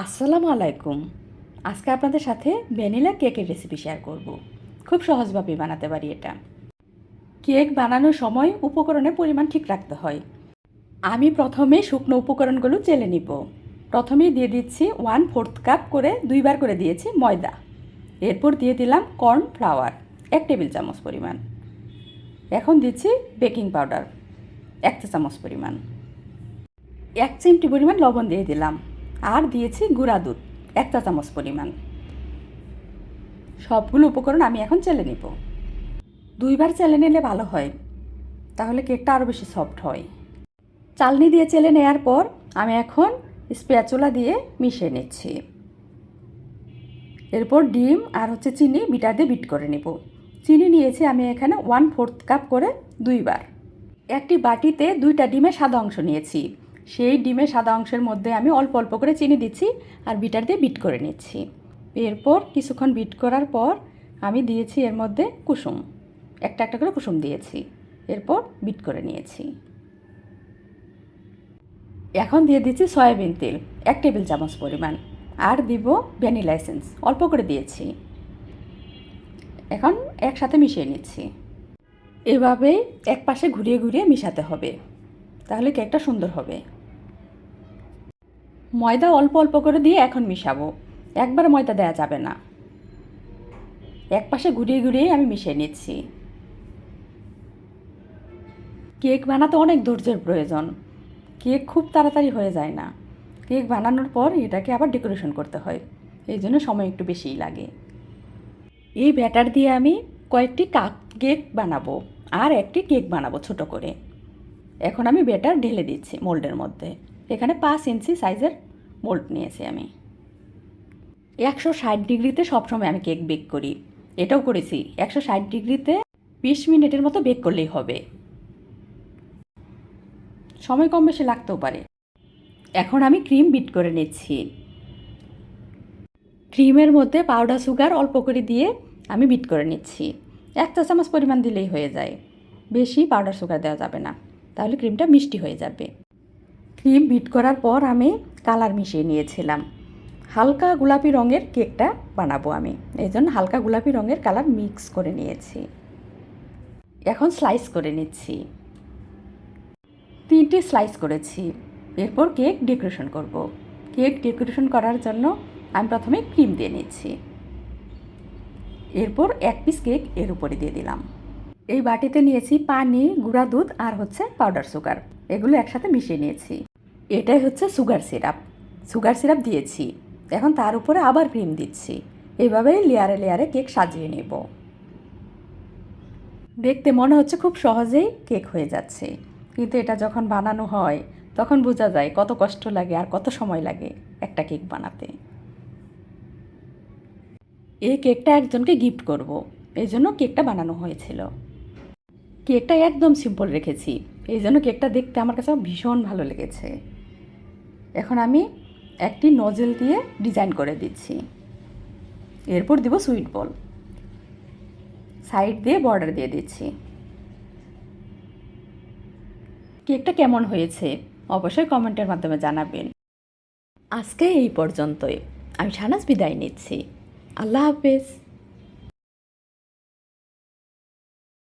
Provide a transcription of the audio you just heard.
আসসালামু আলাইকুম। আজকে আপনাদের সাথে ভ্যানিলা কেকের রেসিপি শেয়ার করব। খুব সহজভাবে বানাতে পারি এটা। কেক বানানোর সময় উপকরণের পরিমাণ ঠিক রাখতে হয়। আমি প্রথমে শুকনো উপকরণগুলো চেলে নিব। প্রথমেই দিয়ে দিচ্ছি ওয়ান ফোর্থ কাপ করে দুইবার করে দিয়েছি ময়দা। এরপর দিয়ে দিলাম কর্ন ফ্লাওয়ার এক টেবিল চামচ পরিমাণ। এখন দিচ্ছি বেকিং পাউডার এক চা চামচ পরিমাণ। এক চিমটি পরিমাণ লবণ দিয়ে দিলাম। আর দিয়েছি গুঁড়া দুধ, এক চা চামচ পরিমাণ। সবগুলো উপকরণ আমি এখন চেলে নিব। দুইবার চেলে নিলে ভালো হয়, তাহলে কেকটা আরও বেশি সফট হয়। চালনি দিয়ে চেলে নেওয়ার পর আমি এখন স্পেচুলা দিয়ে মিশিয়ে নিচ্ছি। এরপর ডিম আর হচ্ছে চিনি বিটার দিয়ে বিট করে নেব। চিনি নিয়েছি আমি এখানে ওয়ান ফোর্থ কাপ করে দুইবার। একটি বাটিতে দুইটা ডিমের সাদা অংশ নিয়েছি। সেই ডিমের সাদা অংশের মধ্যে আমি অল্প অল্প করে চিনি দিচ্ছি আর বিটার দিয়ে বিট করে নিচ্ছি। এরপর কিছুক্ষণ বিট করার পর আমি দিয়েছি এর মধ্যে কুসুম। একটা একটা করে কুসুম দিয়েছি। এরপর বিট করে নিয়েছি। এখন দিয়ে দিচ্ছি সয়াবিন তেল, এক টেবিল চামচ পরিমাণ। আর দিব ভ্যানিলা এসেন্স, অল্প করে দিয়েছি। এখন একসাথে মিশিয়ে নিচ্ছি। এভাবেই এক পাশে ঘুরিয়ে ঘুরিয়ে মিশাতে হবে। তাহলে কেকটা সুন্দর হবে। ময়দা অল্প অল্প করে দিয়ে এখন মিশাবো। একবার ময়দা দেওয়া যাবে না। এক পাশে ঘুরিয়ে ঘুরিয়ে আমি মিশিয়ে নিচ্ছি। কেক বানাতে অনেক ধৈর্যের প্রয়োজন। কেক খুব তাড়াতাড়ি হয়ে যায় না। কেক বানানোর পর এটাকে আবার ডেকোরেশন করতে হয়। এই জন্য সময় একটু বেশিই লাগে। এই ব্যাটার দিয়ে আমি কয়েকটি কাপ কেক বানাবো আর একটি কেক বানাবো ছোট করে। এখন আমি ব্যাটার ঢেলে দিচ্ছি মোল্ডের মধ্যে। এখানে পাঁচ ইঞ্চি সাইজের মোল্ড নিয়েছি আমি। একশো ষাট ডিগ্রিতে সবসময় আমি কেক বেক করি। এটাও করেছি। একশো ষাট ডিগ্রিতে বিশ মিনিটের মতো বেক করলেই হবে। সময় কম বেশি লাগতেও পারে। এখন আমি ক্রিম বিট করে নিচ্ছি। ক্রিমের মধ্যে পাউডার, সুগার অল্প করে দিয়ে আমি বিট করে নিচ্ছি। এক চা চামচ পরিমাণ দিলেই হয়ে যায়। বেশি পাউডার, সুগার দেওয়া যাবে না। তাহলে ক্রিমটা মিষ্টি হয়ে যাবে। ক্রিম বিট করার পর আমি কালার মিশিয়ে নিয়েছিলাম। হালকা গোলাপি রঙের কেকটা বানাবো আমি। এই জন্য হালকা গোলাপি রঙের কালার মিক্স করে নিয়েছি। এখন স্লাইস করে নিচ্ছি। তিনটি স্লাইস করেছি। এরপর কেক ডেকোরেশন করব। কেক ডেকোরেশন করার জন্য আমি প্রথমে ক্রিম দিয়ে নিচ্ছি। এরপর এক পিস কেক এর উপরে দিয়ে দিলাম। এই বাটিতে নিয়েছি পানি, গুঁড়া দুধ আর হচ্ছে পাউডার সুগার। এগুলো একসাথে মিশিয়ে নিয়েছি। এটাই হচ্ছে সুগার সিরাপ সুগার সিরাপ দিয়েছি। এখন তার উপরে আবার ক্রিম দিচ্ছি। এইভাবেই লেয়ারে লেয়ারে কেক সাজিয়ে নেব। দেখতে মনে হচ্ছে খুব সহজেই কেক হয়ে যাচ্ছে। কিন্তু এটা যখন বানানো হয়, তখন বোঝা যায় কত কষ্ট লাগে আর কত সময় লাগে একটা কেক বানাতে। এই কেকটা একজনকে গিফট করব। এই জন্য কেকটা বানানো হয়েছিল। কেকটা একদম সিম্পল রেখেছি। এই জন্য কেকটা দেখতে আমার কাছে ভীষণ ভালো লেগেছে। এখন আমি একটি নজেল দিয়ে ডিজাইন করে দিচ্ছি। এরপর দিব সুইট বল। সাইড দিয়ে বর্ডার দিয়ে দিচ্ছি। কেকটা কেমন হয়েছে অবশ্যই কমেন্টের মাধ্যমে জানাবেন। আজকে এই পর্যন্তই। আমি সানাস বিদায় নিচ্ছি। আল্লাহ হাফেজ।